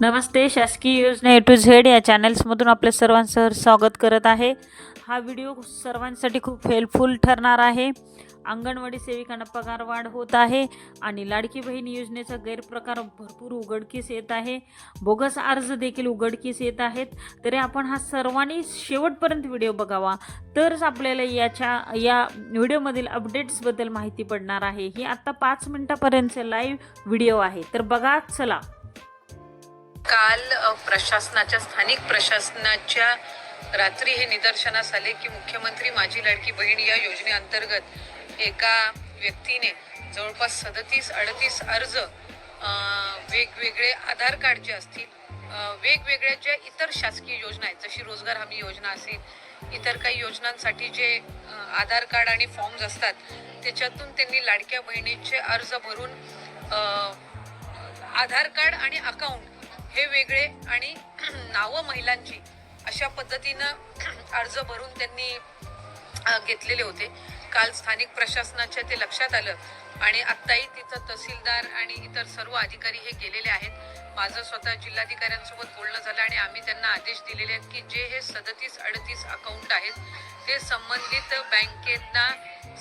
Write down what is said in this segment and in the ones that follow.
नमस्ते शासकीय योजना ए to Z या चॅनल्समधून आपल्या सर्वांसह स्वागत करत आहे. हा व्हिडिओ सर्वांसाठी खूप हेल्पफुल ठरणार आहे. अंगणवाडी सेविकांना पगार वाढ होत आहे आणि लाडकी बहीण योजनेचा गैरप्रकार भरपूर उघडकीस येत आहे. बोगस अर्ज देखील उघडकीस येत आहेत. तरी आपण हा सर्वांनी शेवटपर्यंत व्हिडिओ बघावा. तरच आपल्याला याच्या या व्हिडिओमधील अपडेट्सबद्दल माहिती पडणार आहे. ही आत्ता पाच मिनटापर्यंतचे लाईव्ह व्हिडिओ आहे. तर बघा चला. काल प्रशासनाच्या स्थानिक प्रशासनाच्या रात्री हे निदर्शनास आले की मुख्यमंत्री माझी लाडकी बहीण या योजनेअंतर्गत एका व्यक्तीने जवळपास सदतीस अडतीस अर्ज वेगवेगळे आधार कार्ड जे असतील वेगवेगळ्या ज्या इतर शासकीय योजना आहेत जशी रोजगार हमी योजना असेल इतर काही योजनांसाठी जे आधार कार्ड आणि फॉर्म्स असतात त्याच्यातून त्यांनी लाडक्या बहिणीचे अर्ज भरून आधार कार्ड आणि अकाउंट हे वेगळे आणि नावं महिलांची अशा पद्धतीनं अर्ज भरून त्यांनी घेतलेले होते. काल स्थानिक प्रशासनाच्या ते लक्षात आलं आणि आत्ताही तिथं तहसीलदार आणि इतर सर्व अधिकारी हे गेलेले आहेत. माझं स्वतः जिल्हाधिकाऱ्यांसोबत बोलणं झालं आणि आम्ही त्यांना आदेश दिलेले आहेत की जे हे सदतीस अडतीस अकाउंट आहेत ते संबंधित बँकेंना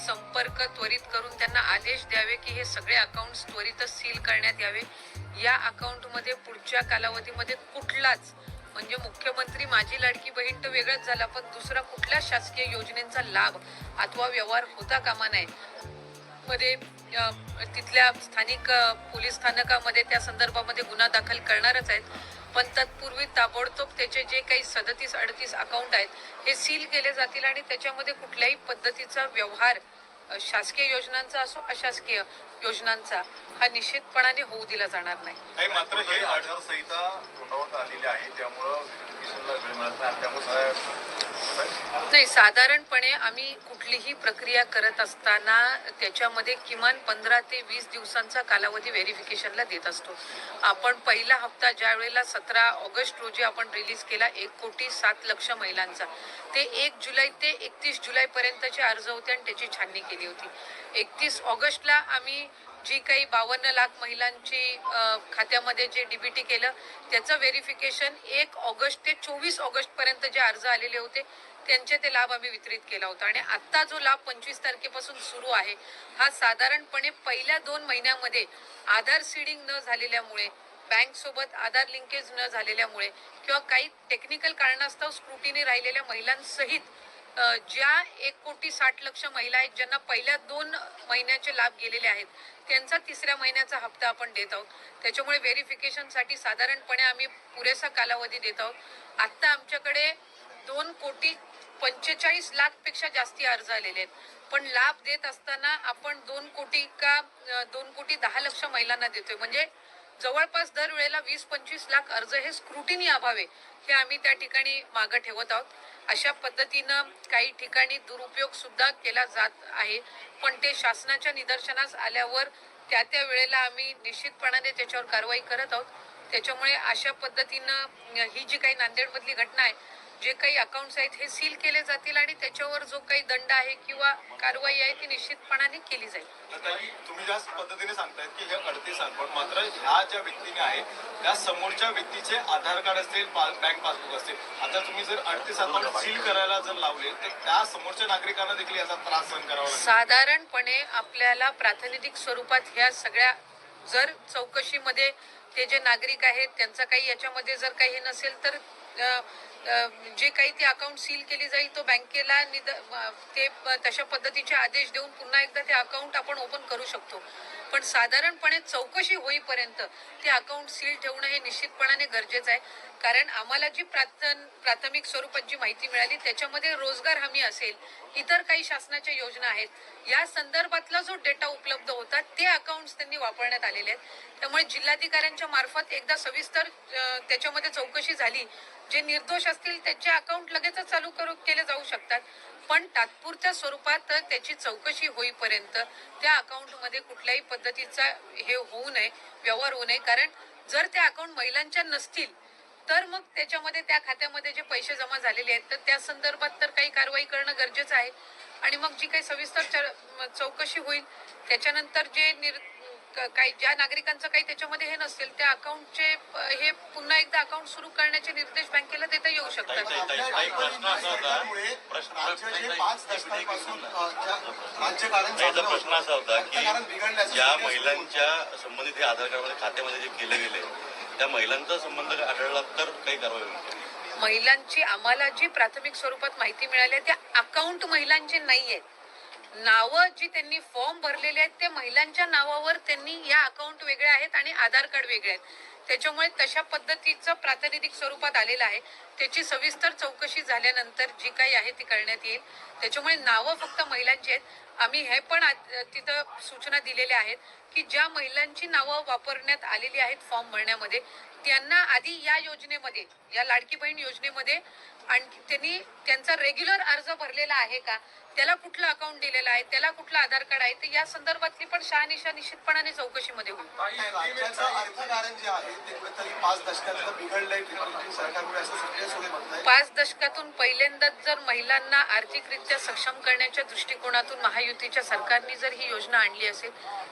संपर्क त्वरित करून त्यांना आदेश द्यावे की हे सगळे अकाउंट्स त्वरितच सील करण्यात यावे. या अकाउंटमध्ये पुढच्या कालावधीमध्ये कुठलाच म्हणजे मुख्यमंत्री माझी लाडकी बहीण तर वेगळंच झाला पण दुसरा कुठल्या शासकीय योजनेचा लाभ अथवा व्यवहार होता कामा नये? मध्ये तिथल्या स्थानिक पोलीस स्थानकामध्ये त्या संदर्भामध्ये गुन्हा दाखल करणारच आहेत. पण तत्पूर्वी ताबडतोब त्याचे जे काही सदतीस अडतीस अकाउंट आहेत हे सील केले जातील आणि त्याच्यामध्ये कुठल्याही पद्धतीचा व्यवहार शासकीय योजनांचा असो अशासकीय योजनांचा हा निश्चितपणाने होऊ दिला जाणार नाही. मात्र हे आचारसंहिता तोंडावर आलेली आहे त्यामुळं त्यामुळे नाही साधारणपणे आम्ही कुठलीही प्रक्रिया करत असताना त्याच्यामध्ये किमान पंधरा ते वीस दिवसांचा कालावधी व्हेरिफिकेशनला देत असतो. आपण पहिला हप्ता ज्या वेळेला सतरा ऑगस्ट रोजी आपण रिलीज केला एक कोटी सात लक्ष महिलांचा. ते एक जुलै ते एकतीस जुलैपर्यंतचे अर्ज होते आणि त्याची छाननी केली होती. एकतीस ऑगस्टला आम्ही जी काही बावन्न लाख महिलांची खात्यामध्ये जे डीबीटी केलं त्याचं व्हेरिफिकेशन एक ऑगस्ट ते चोवीस ऑगस्टपर्यंत जे अर्ज आलेले होते त्यांचे ते लाभ आम्ही वितरित केला होता. आणि आता जो लाभ पंचवीस तारखेपासून सुरू आहे हा साधारणपणे पहिल्या दोन महिन्यामध्ये आधार सीडिंग न झालेल्यामुळे बँक सोबत आधार लिंकेज न झालेल्यामुळे किंवा काही टेक्निकल कारणास्तव स्क्रुटीने राहिलेल्या महिलांसहित ज्या एक कोटी साठ लक्ष महिला आहेत ज्यांना पहिल्या दोन महिन्याचे लाभ गेलेले आहेत त्यांचा तिसऱ्या महिन्याचा हप्ता आपण देत आहोत. त्याच्यामुळे व्हेरिफिकेशनसाठी साधारणपणे आम्ही पुरेसा कालावधी देत आहोत. आत्ता आमच्याकडे दोन कोटी पंचेचाळीस लाखपेक्षा जास्ती अर्ज आलेले आहेत. पण लाभ देत असताना आपण दोन कोटी का दोन कोटी दहा लक्ष महिलांना देतोय. म्हणजे जवळपास दरवेळेला वीस पंचवीस लाख अर्ज हे स्क्रुटिनी अभावे हे आम्ही त्या ठिकाणी मागं ठेवत आहोत. अशा पद्धतीनं काही ठिकाणी दुरुपयोग सुद्धा केला जात आहे. पण ते शासनाच्या निदर्शनास आल्यावर त्या त्या वेळेला आम्ही निश्चितपणाने त्याच्यावर कारवाई करत आहोत. त्याच्यामुळे अशा पद्धतीनं ही जी काही नांदेडमधली घटना आहे जे काही अकाउंट्स आहेत हे सील केले जातील आणि त्याच्यावर जो काही दंड आहे किंवा कारवाई आहे ती निश्चितपणाने केली जाईल. तुम्ही ज्या पद्धतीने सांगतायत की हे अडतीस अकाउंट मात्र ह्या ज्या व्यक्तीने आहे त्या समोरच्या व्यक्तीचे आधार कार्ड असतील बँक पासबुक असतील. आता तुम्ही जर अडतीस अकाउंट सील करायला जर लावले तर त्या समोरच्या नागरिकांना देखील याचा त्रास सहन करावा साधारणपणे आपल्याला प्रातिनिधिक स्वरूपात ह्या सगळ्या जर चौकशीमध्ये ते जे नागरिक आहेत त्यांचा काही याच्यामध्ये जर काही हे नसेल तर जे काही ते अकाउंट सील केली जाईल तो बँकेला निद ते तशा पद्धतीचे आदेश देऊन पुन्हा एकदा ते अकाउंट आपण ओपन करू शकतो. पण साधारणपणे चौकशी होईपर्यंत ते अकाउंट सील ठेवणं हे निश्चितपणाने गरजेचं आहे. कारण आम्हाला जी प्राथम प्राथमिक स्वरूपात जी माहिती मिळाली त्याच्यामध्ये रोजगार हमी असेल इतर काही शासनाच्या योजना आहेत या संदर्भातला जो डेटा उपलब्ध होता ते अकाउंट्स त्यांनी वापरण्यात आलेले आहेत. त्यामुळे जिल्हाधिकाऱ्यांच्या मार्फत एकदा सविस्तर त्याच्यामध्ये चौकशी झाली. जे निर्दोष असतील त्यांचे अकाउंट लगेचच चालू करू केले जाऊ शकतात. पण तात्पुरत्या स्वरूपात त्याची चौकशी होईपर्यंत त्या अकाउंटमध्ये कुठल्याही पद्धतीचा हे होऊ नये व्यवहार होऊ नये. कारण जर त्या अकाउंट महिलांच्या नसतील तर मग त्याच्यामध्ये त्या खात्यामध्ये जे पैसे जमा झालेले आहेत तर त्या संदर्भात तर काही कारवाई करणं गरजेचं आहे. आणि मग जी काही सविस्तर चर- चौकशी होईल त्याच्यानंतर जे निर काही ज्या नागरिकांचं काही त्याच्यामध्ये हे नसेल त्या अकाउंटचे हे पुन्हा एकदा अकाउंट सुरू करण्याचे निर्देश बँकेला देता येऊ शकतात. प्रश्न असा होता. की ज्या महिलांच्या संबंधित हे आधार कार्डमध्ये खात्यामध्ये जे केले गेले त्या महिलांचा संबंध आढळला तर काही कारवाई होईल महिलांची आम्हाला जी प्राथमिक स्वरूपात माहिती मिळाली आहे त्या अकाउंट महिलांचे नाही आहेत नावं जी त्यांनी फॉर्म भरलेले आहेत ते महिलांच्या नावावर त्यांनी या अकाउंट वेगळे आहेत आणि आधार कार्ड वेगळे आहेत. त्याच्यामुळे तशा पद्धतीचं प्रातिनिधिक स्वरूपात आलेलं आहे. त्याची सविस्तर चौकशी झाल्यानंतर जी काही आहे ती करण्यात येईल. त्याच्यामुळे नावं फक्त महिलांची आहेत. आम्ही हे पण तिथं सूचना दिलेल्या आहेत की ज्या महिलांची नावं वापरण्यात आलेली आहेत फॉर्म भरण्यामध्ये त्यांना आधी या योजनेमध्ये या लाडकी बहीण योजनेमध्ये आणखी त्यांनी त्यांचा रेग्युलर अर्ज भरलेला आहे का? त्याला कुठलं अकाउंट दिलेलं आहे त्याला कुठलं आधार कार्ड आहे तर या संदर्भातली पण शहानिशा निश्चितपणाने चौकशीमध्ये होईल. नाही, राज्याचं अर्थकारण जे आहे ते कुठेतरी पाच दशकातलं बिघडलंय सरकारमुळे असं पाच दशकातून पहिल्यांदाच जर महिलांना आर्थिकरित्या सक्षम करण्याच्या दृष्टिकोनातून महायुतीच्या सरकारने जर ही योजना आणली असेल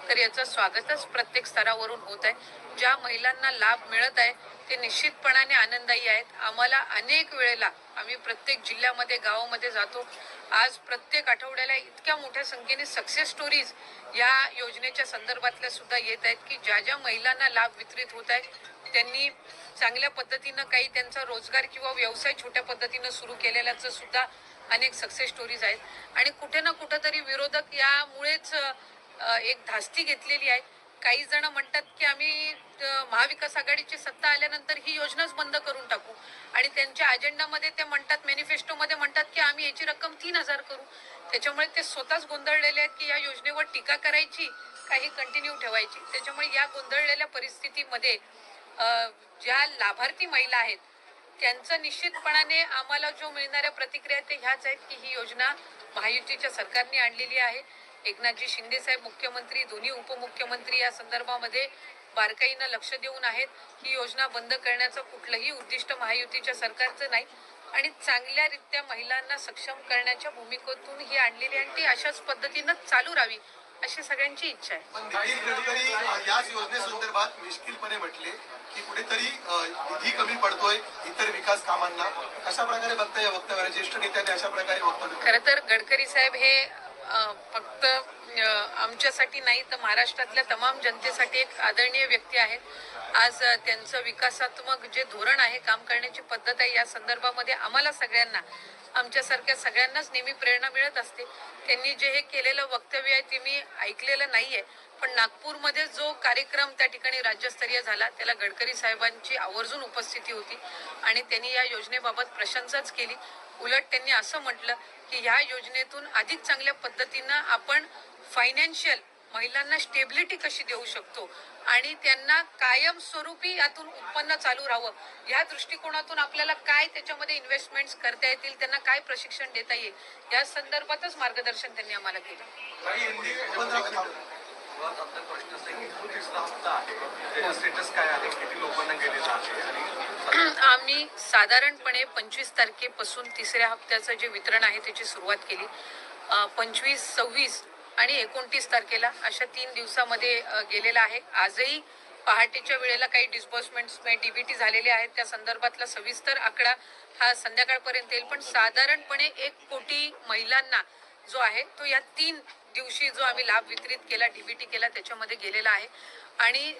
तर याचं स्वागतच प्रत्येक स्तरावरून होत आहे. ज्या महिलांना लाभ मिळत आहे ते निश्चितपणाने आनंदायी आहेत. आम्हाला अनेक वेळेला आम्ही प्रत्येक जिल्ह्यामध्ये गावामध्ये जातो. आज प्रत्येक आठवड्याला इतक्या मोठ्या संख्येने सक्सेस स्टोरीज या योजनेच्या संदर्भातल्या सुद्धा येत आहेत की ज्या ज्या महिलांना लाभ वितरित होत आहे त्यांनी चांगल्या पद्धतीनं काही त्यांचा रोजगार किंवा व्यवसाय छोट्या पद्धतीनं सुरू केलेल्याचं सुद्धा अनेक सक्सेस स्टोरीज आहेत. आणि कुठे ना कुठेतरी विरोधक यामुळेच एक धास्ती घेतलेली आहे. काही जण म्हणतात की आम्ही महाविकास आघाडीची सत्ता आल्यानंतर ही योजनाच बंद करून टाकू. आणि त्यांच्या अजेंडामध्ये ते म्हणतात मॅनिफेस्टोमध्ये म्हणतात की आम्ही याची रक्कम तीन हजार करू. त्याच्यामुळे ते स्वतःच गोंधळलेले आहेत की या योजनेवर टीका करायची काही कंटिन्यू ठेवायची. त्याच्यामुळे या गोंधळलेल्या परिस्थितीमध्ये ज्या लाभार्थी महिला आहेत त्यांचं निश्चितपणाने आम्हाला जो मिळणाऱ्या प्रतिक्रिया आहेत ते ह्याच आहेत की ही योजना महायुतीच्या सरकारने आणलेली आहे. एकनाथजी शिंदे साहेब मुख्यमंत्री दोन्ही उपमुख्यमंत्री या संदर्भामध्ये बारकाईनं लक्ष देऊन आहेत. ही योजना बंद करण्याचं कुठलंही उद्दिष्ट महायुतीच्या सरकारचं नाही आणि चांगल्यारीत्या महिलांना सक्षम करण्याच्या भूमिकेतून ही आणलेली आणि ती अशाच पद्धतीनं चालू राहावी अशी सगळ्यांची इच्छा आहे. पण नितीन गडकरी अ, याच योजनेसंदर्भात मिश्किलपणे म्हटले की कुठेतरी निधी कमी पडतोय इतर विकास कामांना. प्रकारे बघता या वक्तव्याला? ज्येष्ठ नेत्यांनी अशा प्रकारे वक्तव्य? खरं तर गडकरी साहेब हे फक्त आमच्यासाठी नाही तर महाराष्ट्रातल्या तमाम जनतेसाठी एक आदरणीय व्यक्ती आहेत. आज त्यांचं विकासात्मक जे धोरण आहे काम करण्याची पद्धत आहे या संदर्भामध्ये आम्हाला सगळ्यांना आमच्यासारख्या सगळ्यांनाच नेहमी प्रेरणा मिळत असते. त्यांनी जे हे केलेलं वक्तव्य आहे ते मी ऐकलेलं नाही आहे पण नागपूरमध्ये जो कार्यक्रम त्या ठिकाणी राज्यस्तरीय झाला त्याला गडकरी साहेबांची आवर्जून उपस्थिती होती आणि त्यांनी या योजनेबाबत प्रशंसाच केली. उलट त्यांनी असं म्हटलं की ह्या योजनेतून अधिक चांगल्या पद्धतीनं आपण फायनान्शियल महिलांना स्टेबिलिटी कशी देऊ शकतो आणि त्यांना कायमस्वरूपी यातून उत्पन्न चालू राहावं या दृष्टिकोनातून आपल्याला काय त्याच्यामध्ये इन्व्हेस्टमेंट्स करता येतील त्यांना काय प्रशिक्षण देता येईल या संदर्भातच मार्गदर्शन त्यांनी आम्हाला केलं. मुळात आपला प्रश्न असा की तिसरा हप्ता आहे त्याचा स्टेटस काय आहे? किती लोकांना गेलेला आहे आणि आम्ही साधारणपणे पंचवीस तारखेपासून तिसऱ्या हप्त्याचं जे वितरण आहे त्याची सुरुवात केली. पंचवीस सव्वीस आणि एकोणतीस तारखेला अशा तीन दिवसामध्ये गेलेला आहे. आजही पहाटेच्या वेळेला काही डिस्बर्समेंट्स डीबीटी झालेले आहेत. त्या संदर्भातला सविस्तर आकडा हा संध्याकाळपर्यंत येईल. पण साधारणपणे एक कोटी महिलांना जो आहे तो या तीन दिवशी जो आम्ही लाभ वितरित केला डीबीटी केला त्याच्यामध्ये गेलेला आहे. आणि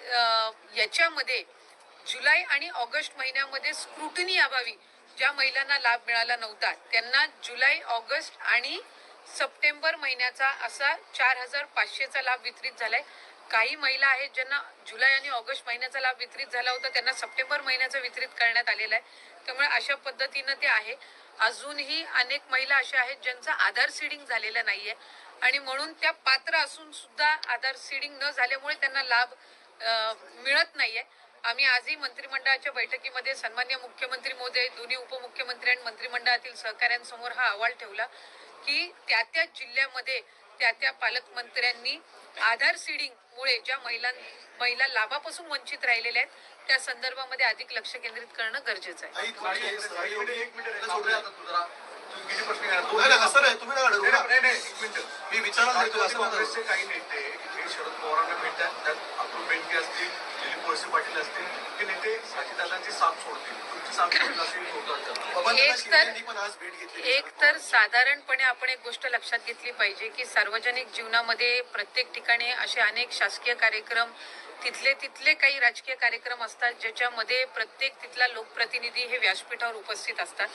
याच्यामध्ये जुलै आणि ऑगस्ट महिन्यामध्ये स्क्रुटनी अभावी ज्या महिलांना लाभ मिळाला नव्हता त्यांना जुलै ऑगस्ट आणि सप्टेंबर महिन्याचा असा चार हजार पाचशेचा लाभ वितरित झालाय. काही महिला आहेत ज्यांना जुलै आणि ऑगस्ट महिन्याचा लाभ वितरित झाला होता त्यांना सप्टेंबर महिन्याचा वितरित करण्यात आलेला आहे. त्यामुळे अशा पद्धतीनं ते आहे. अजूनही अनेक महिला अशा आहेत ज्यांचं आधार सीडिंग झालेलं नाहीये. आणि म्हणून त्या पात्र असून सुद्धा आधार सीडिंग न झाल्यामुळे त्यांना लाभ मिळत नाहीये. आम्ही आजही मंत्रिमंडळाच्या बैठकीमध्ये सन्मान्य मुख्यमंत्री मोदी दोन्ही उपमुख्यमंत्री आणि मंत्रिमंडळातील सहकाऱ्यांसमोर हा अहवाल ठेवला की त्या त्या जिल्ह्यामध्ये त्या त्या पालकमंत्र्यांनी आधार सीडिंगमुळे ज्या महिलां महिला लाभापासून वंचित राहिलेल्या आहेत त्या संदर्भामध्ये अधिक लक्ष केंद्रित करणं गरजेचं आहे. मी काँग्रेसचे काही नेते शरद पवारांना भेटतात त्यात असतील दिलीप वळसे पाटील असतील हे नेते साथ सोडतील. तुमची साथ सोडतील असेल एक तर साधारणपणे आपण एक गोष्ट लक्षात घेतली पाहिजे की सार्वजनिक जीवनामध्ये प्रत्येक ठिकाणी असे अनेक शासकीय कार्यक्रम तिथले तिथले काही राजकीय कार्यक्रम असतात ज्याच्यामध्ये प्रत्येक तिथला लोकप्रतिनिधी हे व्यासपीठावर उपस्थित असतात.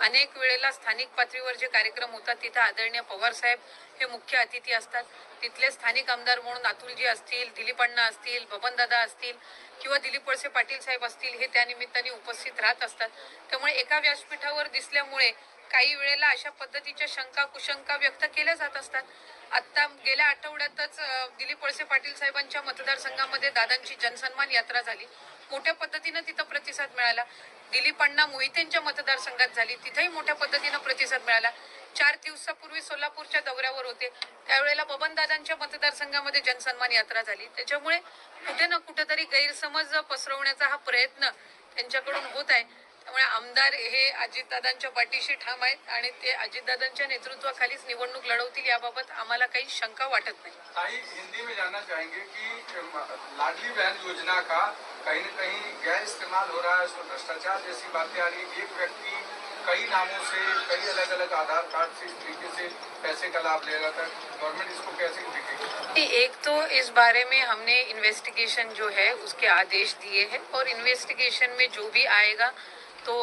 अनेक वेळेला स्थानिक पातळीवर जे कार्यक्रम होतात तिथं आदरणीय पवार साहेब हे मुख्य अतिथी असतात. तिथले स्थानिक आमदार म्हणून अतुलजी असतील दिलीप अण्णा असतील बबनदादा असतील किंवा दिलीप वळसे पाटील साहेब असतील हे त्या निमित्ताने उपस्थित राहत असतात. त्यामुळे एका व्यासपीठावर दिसल्यामुळे काही वेळेला अशा पद्धतीच्या शंका कुशंका व्यक्त केल्या जात असतात. आता गेल्या आठवड्यातच दिलीप वळसे पाटील साहेबांच्या मतदारसंघामध्ये दादांची जनसन्मान यात्रा झाली. मोठ्या पद्धतीनं तिथं प्रतिसाद मिळाला. दिलीपांना मोहितेंच्या मतदारसंघात झाली. तिथेही मोठ्या पद्धतीनं प्रतिसाद मिळाला. चार दिवसापूर्वी सोलापूरच्या दौऱ्यावर होते. त्यावेळेला बबनदादांच्या मतदारसंघामध्ये जनसन्मान यात्रा झाली. त्याच्यामुळे कुठे ना कुठेतरी गैरसमज पसरवण्याचा हा प्रयत्न त्यांच्याकडून होत आहे. त्यामुळे आमदार हे अजितदादांच्या पाठीशी ठाम आहेत आणि ते अजितदादांच्या नेतृत्वाखालीच निवडणूक लढवतील याबाबत आम्हाला काही शंका वाटत नाही. हिंदी में जानना चाहेंगे कि लाडली बहन योजना का कहीं न कहीं गैर इस्तेमाल हो रहा है उसमें भ्रष्टाचार जैसी बातें आ रही है। एक व्यक्ति कई नामों से कई अलग अलग आधार कार्ड से इस तरीके से पैसे का लाभ ले रहा था। गवर्नमेंट इसको कैसे देखेगी? एक तो इस बारे में हमने इन्वेस्टिगेशन जो है उसके आदेश दिए हैं और इन्वेस्टिगेशन में जो भी आएगा तो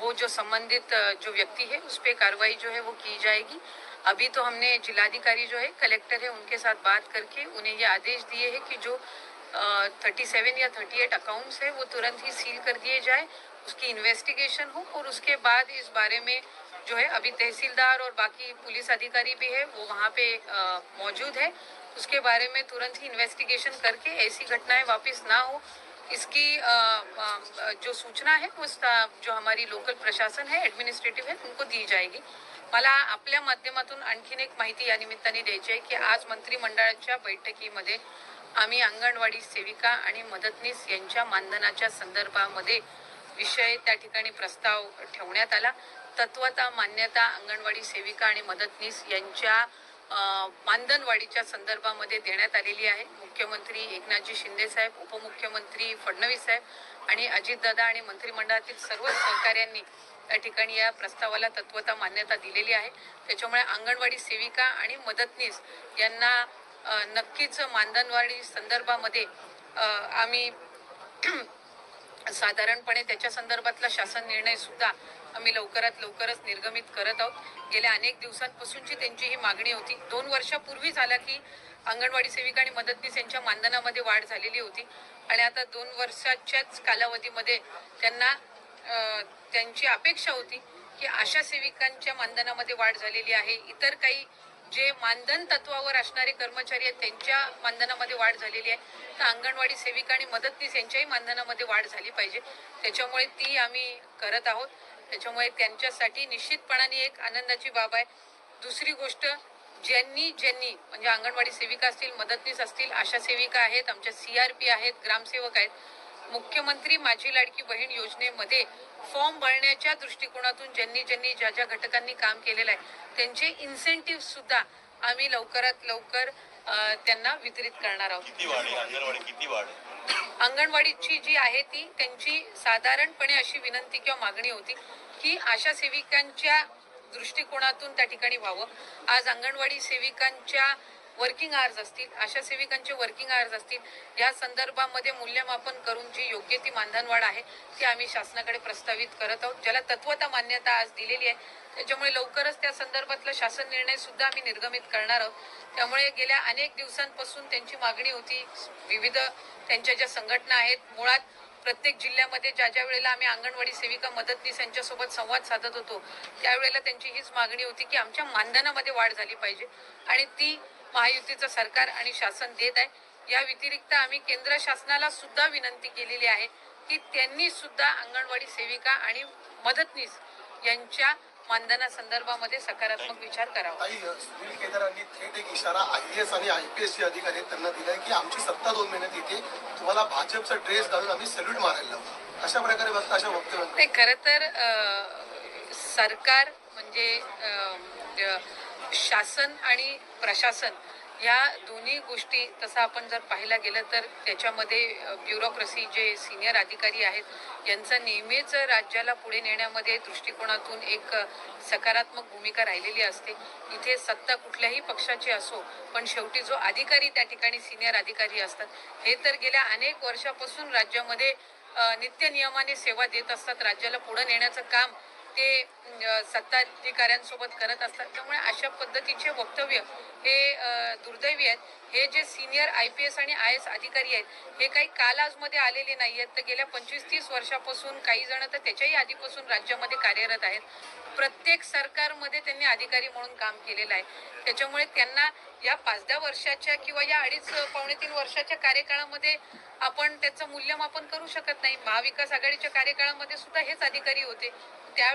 वो जो संबंधित जो व्यक्ति है, उस पर कार्रवाई जो है वो की जाएगी। अभी तो हमने जिलाधिकारी जो है, कलेक्टर है, उनके साथ बात करके उन्हें ये आदेश दिए हैं कि जो थर्टी सेवन या थर्टी एट अकाउंट्स है, वो तुरंत ही सील कर दिए जाए, उसकी इन्वेस्टिगेशन हो और उसके बाद इस बारे में जो है, अभी तहसीलदार और बाकी पुलिस अधिकारी भी है, वो वहाँ पे मौजूद है। उसके बारे में तुरंत ही इन्वेस्टिगेशन करके ऐसी घटनाएँ वापस ना हो इसकी जो सूचना है वो जो हमारी लोकल प्रशासन है ॲडमिनिस्ट्रेटिव्ह है उनको दी जाएगी। मला आपल्या माध्यमातून आणखीन एक माहिती या निमित्ताने द्यायची आहे की आज मंत्रिमंडळाच्या बैठकीमध्ये आम्ही अंगणवाडी सेविका आणि मदतनीस यांच्या मानधनाच्या संदर्भामध्ये विषय त्या ठिकाणी प्रस्ताव ठेवण्यात आला. तत्वता मान्यता अंगणवाडी सेविका आणि मदतनीस यांच्या मानधनवाढीच्या संदर्भामध्ये देण्यात आलेली आहे. मुख्यमंत्री एकनाथजी शिंदे साहेब उपमुख्यमंत्री फडणवीस साहेब आणि अजितदादा आणि मंत्रिमंडळातील सर्व सहकाऱ्यांनी त्या ठिकाणी या प्रस्तावाला तत्वता मान्यता दिलेली आहे. त्याच्यामुळे अंगणवाडी सेविका आणि मदतनीस यांना नक्कीच मानधनवाढी संदर्भामध्ये आम्ही साधारणपणे त्याच्या संदर्भातला शासन निर्णय सुद्धा आम्ही लवकरात लवकरच निर्गमित करत आहोत. गेल्या अनेक दिवसांपासूनची त्यांची ही मागणी होती. दोन वर्षापूर्वी झाला की अंगणवाडी सेविका आणि मदतनीस यांच्या मानधनामध्ये वाढ झालेली होती. आणि आता दोन वर्षाच्याच कालावधीमध्ये त्यांना त्यांची अपेक्षा होती की आशा सेविकांच्या मानधनामध्ये वाढ झालेली आहे. इतर काही जे मानधन तत्वावर असणारे कर्मचारी आहेत त्यांच्या मानधनामध्ये वाढ झालेली आहे. तर अंगणवाडी सेविका आणि मदतनीस यांच्याही मानधनामध्ये वाढ झाली पाहिजे. त्याच्यामुळे ती आम्ही करत आहोत. त्याच्यामुळे त्यांच्यासाठी निश्चितपणाने एक आनंदाची बाब आहे. दुसरी गोष्ट ज्यांनी ज्यांनी म्हणजे अंगणवाडी सेविका असतील मदतनीस असतील आशा सेविका आहेत आमच्या सी आर पी आहेत ग्रामसेवक आहेत मुख्यमंत्री माझी लाडकी बहीण योजनेमध्ये फॉर्म भरण्याच्या दृष्टिकोनातून ज्यांनी ज्यांनी ज्या ज्या घटकांनी काम केलेलं आहे त्यांचे इन्सेंटिव्ह सुद्धा आम्ही लवकरात लवकर त्यांना वितरित करणार आहोत. अंगणवाडीची जी आहे ती त्यांची साधारणपणे अशी विनंती किंवा मागणी होती की आशा सेविकांच्या दृष्टिकोनातून त्या ठिकाणी व्हावं. आज अंगणवाडी सेविकांच्या वर्किंग आवर्स असतील आशा सेविकांचे वर्किंग आवर्स असतील या संदर्भामध्ये मूल्यमापन करून जी योग्य ती मानधनवाढ आहे ती आम्ही शासनाकडे प्रस्तावित करत आहोत. ज्याला तत्वता मान्यता आज दिलेली आहे त्याच्यामुळे लवकरच त्या संदर्भातला शासन निर्णय सुद्धा आम्ही निर्गमित करणार आहोत. त्यामुळे गेल्या अनेक दिवसांपासून त्यांची मागणी होती विविध त्यांच्या ज्या संघटना आहेत मुळात प्रत्येक जिल्ह्यामध्ये ज्या ज्या वेळेला आम्ही अंगणवाडी सेविका मदतनीस यांच्यासोबत संवाद साधत होतो त्यावेळेला त्यांची हीच मागणी होती की आमच्या मानधनामध्ये वाढ झाली पाहिजे. आणि ती महायुतीचं सरकार आणि शासन देत आहे. या व्यतिरिक्त आम्ही केंद्र शासनाला सुद्धा विनंती केलेली आहे की त्यांनी सुद्धा अंगणवाडी सेविका आणि मदतनीस यांच्या मानधना संदर्भामध्ये सकारात्मक विचार करावा. सुनील केदारांनी थेट एक इशारा आय एस आणि आय पी एसचे अधिकारी आहेत त्यांना दिलाय की आमची सत्ता दोन महिन्यात येते तुम्हाला भाजपचा ड्रेस घालून आम्ही सल्यूट मारायला लावू. अशा प्रकारे बघता अशा वक्तव्य खरं तर सरकार म्हणजे शासन आणि प्रशासन ह्या दोन्ही गोष्टी तसं आपण जर पाहायला गेलं तर त्याच्यामध्ये ब्युरोक्रेसी जे सिनियर अधिकारी आहेत यांचा नेहमीच राज्याला पुढे नेण्यामध्ये दृष्टिकोनातून एक सकारात्मक भूमिका राहिलेली असते. इथे सत्ता कुठल्याही पक्षाची असो पण शेवटी जो अधिकारी त्या ठिकाणी सिनियर अधिकारी असतात. हे तर गेल्या अनेक वर्षापासून राज्यामध्ये नित्य नियमाने सेवा देत असतात. राज्याला पुढे नेण्याचं काम ते सत्ताधिकाऱ्यांसोबत करत असतात. त्यामुळे अशा पद्धतीचे वक्तव्य हे दुर्दैवी आहेत. हे जे सिनियर आय पी एस आणि आय एस अधिकारी आहेत हे काही काल आजमध्ये आलेले नाही आहेत तर गेल्या पंचवीस तीस वर्षापासून काही जण तर त्याच्याही आधीपासून राज्यामध्ये कार्यरत आहेत. प्रत्येक सरकारमध्ये त्यांनी अधिकारी म्हणून काम केलेलं आहे. त्याच्यामुळे त्यांना या पाच दहा वर्षाच्या किंवा या अडीच पावणे तीन वर्षाच्या कार्यकाळामध्ये आपण त्याचं मूल्यमापन करू शकत नाही. महाविकास आघाडीच्या कार्यकाळामध्ये सुद्धा हेच अधिकारी होते. त्या